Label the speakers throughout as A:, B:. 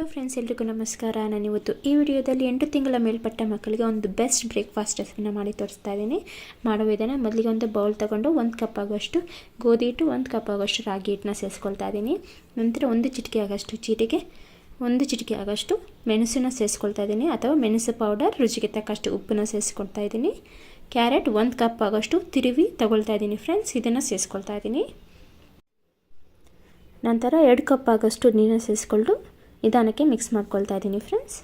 A: Hello friends ಎಲ್ರಿಗೂ ನಮಸ್ಕಾರ. ನಾನು ಇವತ್ತು ಈ ವಿಡಿಯೋದಲ್ಲಿ ಎಂಟು ತಿಂಗಳ ಮೇಲ್ಪಟ್ಟ ಮಕ್ಕಳಿಗೆ ಒಂದು ಬೆಸ್ಟ್ ಬ್ರೇಕ್ಫಾಸ್ಟ್ ರೆಸಿಪಿನ ಮಾಡಿ ತೋರಿಸ್ತಾ ಇದ್ದೀನಿ. ಮಾಡೋ ವಿಧಾನ, ಮೊದಲಿಗೆ ಒಂದು ಬೌಲ್ ತೊಗೊಂಡು ಒಂದು ಕಪ್ ಆಗೋಷ್ಟು ಗೋಧಿ ಹಿಟ್ಟು, ಒಂದು ಕಪ್ ಆಗೋಷ್ಟು ರಾಗಿ ಹಿಟ್ಟನ್ನ ಸೇರಿಸ್ಕೊಳ್ತಾ ಇದ್ದೀನಿ. ನಂತರ ಒಂದು ಚಿಟಿಕೆ ಆಗೋಷ್ಟು ಚೀಟಿಗೆ, ಒಂದು ಚಿಟಿಕೆ ಆಗೋಷ್ಟು ಮೆಣಸನ್ನ ಸೇರಿಸ್ಕೊಳ್ತಾ ಇದ್ದೀನಿ ಅಥವಾ ಮೆಣಸು ಪೌಡರ್ ರುಚಿಗೆ ತಕ್ಕಷ್ಟು ಉಪ್ಪನ್ನು ಸೇರಿಸ್ಕೊಳ್ತಾ ಇದ್ದೀನಿ. ಕ್ಯಾರೆಟ್ ಒಂದು ಕಪ್ ಆಗೋಷ್ಟು ತಿರುವಿ ತಗೊಳ್ತಾ ಇದ್ದೀನಿ ಫ್ರೆಂಡ್ಸ್ ಇದನ್ನು ಸೇರಿಸ್ಕೊಳ್ತಾ ಇದ್ದೀನಿ. ನಂತರ ಎರಡು ಕಪ್ ಆಗೋಷ್ಟು ನೀರನ್ನು ಸೇರಿಸ್ಕೊಂಡು ನಿಧಾನಕ್ಕೆ ಮಿಕ್ಸ್ ಮಾಡ್ಕೊಳ್ತಾ ಇದ್ದೀನಿ ಫ್ರೆಂಡ್ಸ್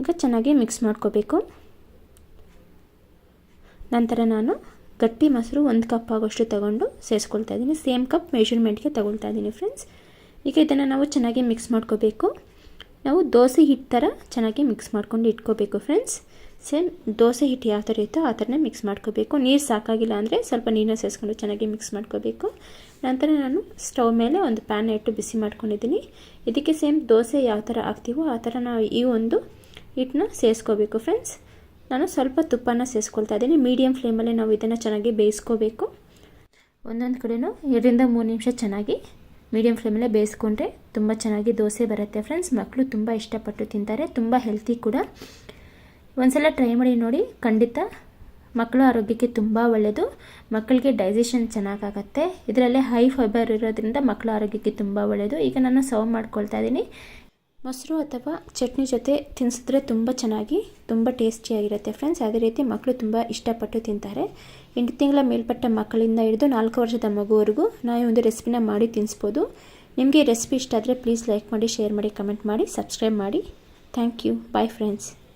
A: ಈಗ ಚೆನ್ನಾಗಿ ಮಿಕ್ಸ್ ಮಾಡ್ಕೋಬೇಕು. ನಂತರ ನಾನು ಗಟ್ಟಿ ಮೊಸರು ಒಂದು ಕಪ್ ಆಗೋಷ್ಟು ತಗೊಂಡು ಸೇರಿಸ್ಕೊಳ್ತಾ ಇದ್ದೀನಿ. ಸೇಮ್ ಕಪ್ ಮೆಷರ್ಮೆಂಟ್ಗೆ ತಗೊಳ್ತಾ ಇದ್ದೀನಿ ಫ್ರೆಂಡ್ಸ್ ಈಗ ಇದನ್ನು ನಾವು ಚೆನ್ನಾಗಿ ಮಿಕ್ಸ್ ಮಾಡ್ಕೋಬೇಕು. ನಾವು ದೋಸೆ ಹಿಟ್ಟು ಥರ ಚೆನ್ನಾಗಿ ಮಿಕ್ಸ್ ಮಾಡ್ಕೊಂಡು ಇಟ್ಕೋಬೇಕು ಫ್ರೆಂಡ್ಸ್ ಸೇಮ್, ದೋಸೆ ಹಿಟ್ಟು ಯಾವ ಥರ ಇತ್ತೋ ಆ ಥರನೇ ಮಿಕ್ಸ್ ಮಾಡ್ಕೋಬೇಕು. ನೀರು ಸಾಕಾಗಿಲ್ಲ ಅಂದರೆ ಸ್ವಲ್ಪ ನೀರನ್ನ ಸೇರಿಸ್ಕೊಂಡು ಚೆನ್ನಾಗಿ ಮಿಕ್ಸ್ ಮಾಡ್ಕೋಬೇಕು. ನಂತರ ನಾನು ಸ್ಟವ್ ಮೇಲೆ ಒಂದು ಪ್ಯಾನ್ ಇಟ್ಟು ಬಿಸಿ ಮಾಡ್ಕೊಂಡಿದ್ದೀನಿ. ಇದಕ್ಕೆ ಸೇಮ್ ದೋಸೆ ಯಾವ ಥರ ಹಾಕ್ತೀವೋ ಆ ಥರ ನಾವು ಈ ಒಂದು ಹಿಟ್ಟನ್ನ ಸೇರಿಸ್ಕೋಬೇಕು ಫ್ರೆಂಡ್ಸ್ ನಾನು ಸ್ವಲ್ಪ ತುಪ್ಪನ ಸೇರಿಸ್ಕೊಳ್ತಾ ಇದ್ದೀನಿ. ಮೀಡಿಯಮ್ ಫ್ಲೇಮಲ್ಲಿ ನಾವು ಇದನ್ನು ಚೆನ್ನಾಗಿ ಬೇಯಿಸ್ಕೋಬೇಕು. ಒಂದೊಂದು ಕಡೆನೂ ಎರಡರಿಂದ ಮೂರು ನಿಮಿಷ ಚೆನ್ನಾಗಿ ಮೀಡಿಯಮ್ ಫ್ಲೇಮಲ್ಲೇ ಬೇಯಿಸ್ಕೊಂಡ್ರೆ ತುಂಬ ಚೆನ್ನಾಗಿ ದೋಸೆ ಬರುತ್ತೆ ಫ್ರೆಂಡ್ಸ್ ಮಕ್ಕಳು ತುಂಬ ಇಷ್ಟಪಟ್ಟು ತಿಂತಾರೆ. ತುಂಬ ಹೆಲ್ತಿ ಕೂಡ. ಒಂದ್ಸಲ ಟ್ರೈ ಮಾಡಿ ನೋಡಿ. ಖಂಡಿತ ಮಕ್ಕಳ ಆರೋಗ್ಯಕ್ಕೆ ತುಂಬ ಒಳ್ಳೆಯದು ಮಕ್ಕಳಿಗೆ ಡೈಜೆಷನ್ ಚೆನ್ನಾಗಾಗತ್ತೆ. ಇದರಲ್ಲೇ ಹೈ ಫೈಬರ್ ಇರೋದ್ರಿಂದ ಮಕ್ಕಳ ಆರೋಗ್ಯಕ್ಕೆ ತುಂಬ ಒಳ್ಳೆಯದು ಈಗ ನಾನು ಸರ್ವ್ ಮಾಡ್ಕೊಳ್ತಾ ಇದ್ದೀನಿ. ಮೊಸರು ಅಥವಾ ಚಟ್ನಿ ಜೊತೆ ತಿನ್ಸಿದ್ರೆ ತುಂಬ ಚೆನ್ನಾಗಿ, ತುಂಬ ಟೇಸ್ಟಿಯಾಗಿರುತ್ತೆ ಫ್ರೆಂಡ್ಸ್ ಅದೇ ರೀತಿ ಮಕ್ಕಳು ತುಂಬ ಇಷ್ಟಪಟ್ಟು ತಿಂತಾರೆ. ಎಂಟು ತಿಂಗಳ ಮೇಲ್ಪಟ್ಟ ಮಕ್ಕಳಿಂದ ಹಿಡಿದು ನಾಲ್ಕು ವರ್ಷದ ಮಗುವರೆಗೂ ನಾವು ಒಂದು ರೆಸಿಪಿನ ಮಾಡಿ ತಿನ್ನಿಸ್ಬೋದು ನಿಮಗೆ ರೆಸಿಪಿ ಇಷ್ಟ ಆದರೆ ಪ್ಲೀಸ್ ಲೈಕ್ ಮಾಡಿ ಶೇರ್ ಮಾಡಿ ಕಮೆಂಟ್ ಮಾಡಿ ಸಬ್ಸ್ಕ್ರೈಬ್ ಮಾಡಿ. Thank you bye friends